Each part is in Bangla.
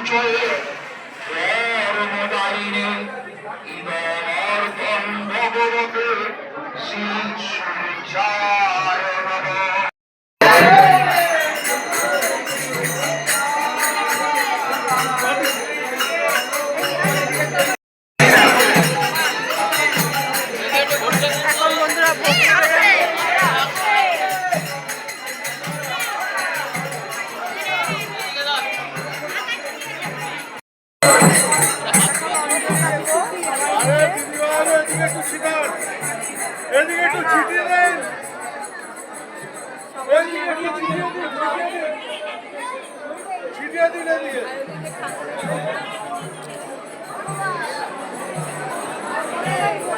সুচয়ে কর্মদায়িনে ইদমর্পণ ভগবতে শ্রী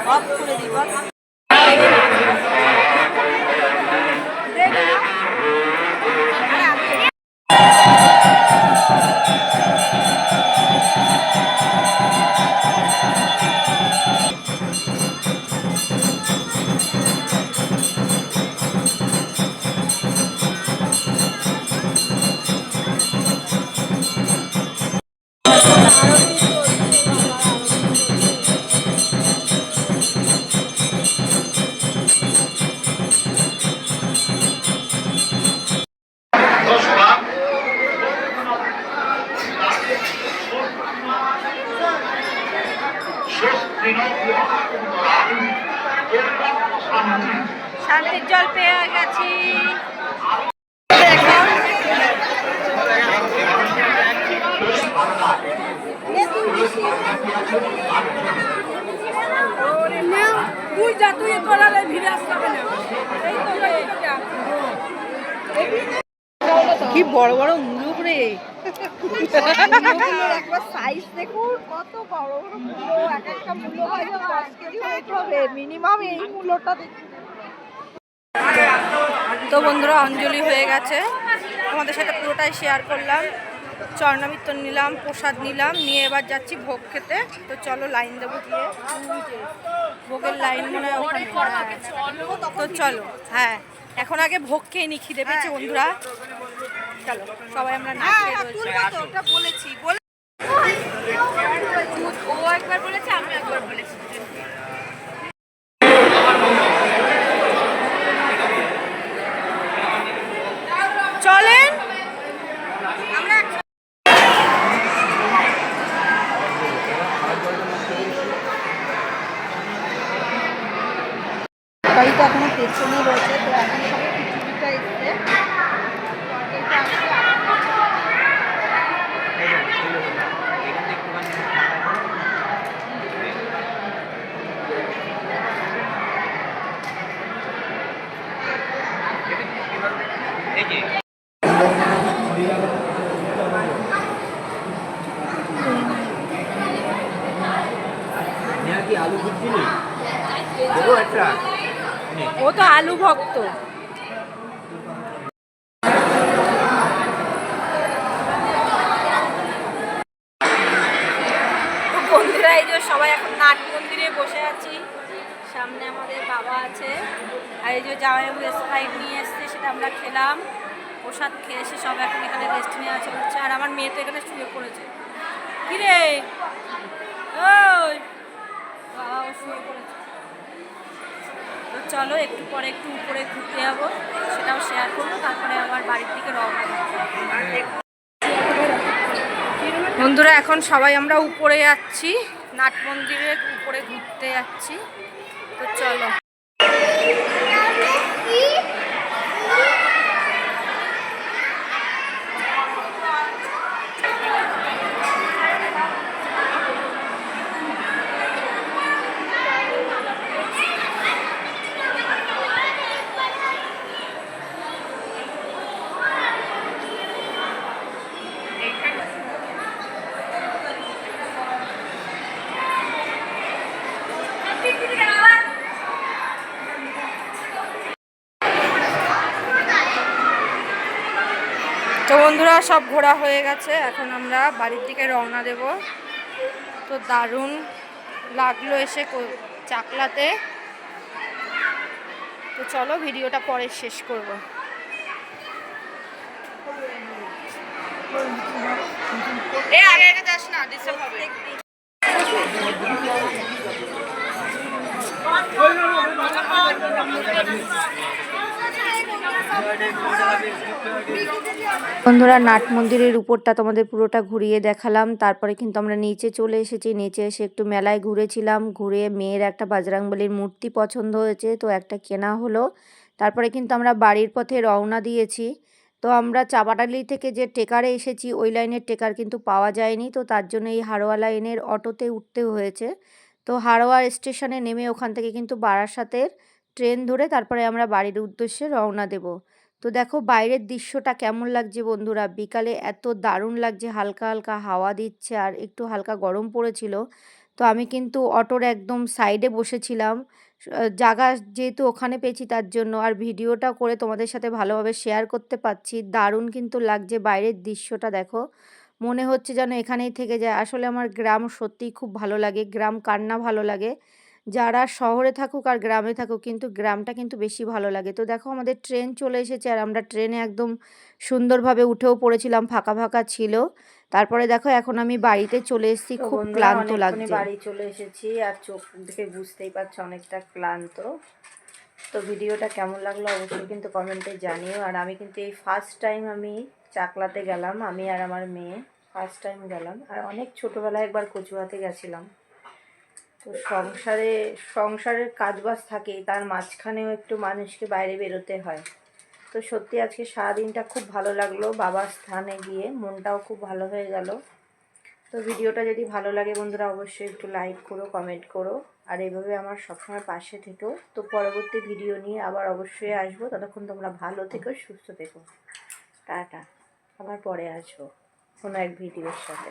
অফ করে দিই শান্তির জল পেয়ে গেছি তুই। কি বড় বড় রে একবার সাইজ দেখুন কত বড় বড় এক একটা মূল্য হয়তো দশ কেজি হইতে হবে মিনিমাম এই মূল্যটা দেখুন তো বন্ধুরা অঞ্জলি হয়ে গেছে। তোমাদের সাথে পুরোটাই শেয়ার করলাম। চরণামিত্তর নিলাম প্রসাদ নিলাম নিয়ে এবার যাচ্ছি ভোগ খেতে। তো চলো লাইন দেবো গিয়ে। ভোগের লাইন মনে হয় ওখানে। তো চলো হ্যাঁ এখন আগে ভোগ খেয়ে নি খিদে পেয়েছে বন্ধুরা। চলো সবাই আমরা না খেয়ে রয়েছি ওটা বলেছি বলে ও একবার বলেছে আমি একবার বলেছি। চলেন। আমরা গাড়িটা এখনও পেছনে রয়েছে তো এখন সবাই খিচুড়িটা এসছে তরকারিটা আসছে ও তো আলু ভক্ত। বন্ধুরা, এই যে সবাই এখন নাট মন্দিরে বসে আছি। সামনে আমাদের বাবা আছে। আর এই যে জামাইবাবু স্প্রাইট নিয়ে এসছে, সেটা আমরা খেলাম। প্রসাদ খেয়ে এসে সব এখন এখানে রেস্ট নেওয়া চলছে আর আমার মেয়ে তো এখানে শুয়ে পড়েছে। কিরে? ওই বাবা ও শুয়ে পড়েছে। তো চলো একটু পরে একটু উপরে ঘুরতে যাব, সেটাও শেয়ার করব, তারপরে আবার বাড়ির দিকে রওনা বন্ধুরা, এখন সবাই আমরা উপরে যাচ্ছি, নাট মন্দিরের উপরে ঘুরতে যাচ্ছি। তো চলো তো বন্ধুরা সব ঘোরা হয়ে গেছে। এখন আমরা বাড়ির দিকে রওনা দেব। তো দারুণ লাগল এসে চাকলাতে। তো চলো ভিডিওটা পরে শেষ করব। এ, আগে আগে যাস না ডিস্টার্ব হবে। বন্ধুরা, নাট মন্দিরের উপরটা তোমাদের পুরোটা ঘুরিয়ে দেখালাম। তারপরে কিন্তু আমরা নিচে চলে এসেছি। নিচে এসে একটু মেলায় ঘুরেছিলাম। ঘুরে মেয়ের একটা বাজরাংবলির মূর্তি পছন্দ হয়েছে, তো একটা কেনা হলো। তারপরে কিন্তু আমরা বাড়ির পথে রওনা দিয়েছি। তো আমরা চাপাটালি থেকে যে টেকারে এসেছি, ওই লাইনের টেকার কিন্তু পাওয়া যায়নি। তো তার জন্য এই হাড়োয়া লাইনের অটোতে উঠতে হয়েছে। তো হাড়োয়া স্টেশনে নেমে ওখান থেকে কিন্তু বারাসাতের ট্রেন ধরে তারপরে আমরা বাড়ির উদ্দেশ্যে রওনা দেব। তো দেখো বাইরের দৃশ্যটা কেমন লাগছে বন্ধুরা? বিকালে এত দারুণ লাগছে, হালকা হালকা হাওয়া দিচ্ছে আর একটু হালকা গরম পড়েছিল। তো আমি কিন্তু অটোর একদম সাইডে বসেছিলাম। জায়গা যেহেতু ওখানে পেয়েছি তার জন্য আর ভিডিওটা করে তোমাদের সাথে ভালোভাবে শেয়ার করতে পারছি। দারুণ কিন্তু লাগছে বাইরের দৃশ্যটা দেখো। মনে হচ্ছে যেন এখানেই থেকে যায়। আসলে আমার গ্রাম সত্যিই খুব ভালো লাগে। গ্রাম কার না ভালো লাগে? যারা শহরে থাকুক আর গ্রামে থাকুক কিন্তু গ্রামটা কিন্তু বেশি ভালো লাগে। তো দেখো আমাদের ট্রেন চলে এসেছে আর আমরা ট্রেনে একদম সুন্দরভাবে উঠেও পড়েছিলাম ফাঁকা ফাঁকা ছিল। তারপরে দেখো এখন আমি বাড়িতে চলে এসেছি খুব ক্লান্ত লাগছে। বাড়ি চলে এসেছি আর চোখ দেখে বুঝতেই পারছ অনেকটা ক্লান্ত। তো ভিডিওটা কেমন লাগল অবশ্যই কিন্তু কমেন্টে জানিও। আর আমি কিন্তু এই ফার্স্ট টাইম আমি চাকলাতে গেলাম আমি আর আমার মেয়ে ফার্স্ট টাইম গেলাম। আর অনেক ছোটোবেলায় একবার কচুয়াতে গেছিলাম। তো সংসারে, সংসারের কাজবাজ থাকেই, তার মাঝখানেও একটু মানুষকে বাইরে বেরোতে হয়। তো সত্যি আজকে সারাদিনটা খুব ভালো লাগল, বাবার স্থানে গিয়ে মনটাও খুব ভালো হয়ে গেল। তো ভিডিওটা যদি ভালো লাগে বন্ধুরা, অবশ্যই একটু লাইক করো, কমেন্ট করো, আর এইভাবে আমার সবসময় পাশে থেকো। তো পরবর্তী ভিডিও নিয়ে আবার অবশ্যই আসব। ততক্ষণ তোমরা ভালো থেকো, সুস্থ থেকো। টাটা। আবার পরে আসব কোনো এক ভিডিওর সাথে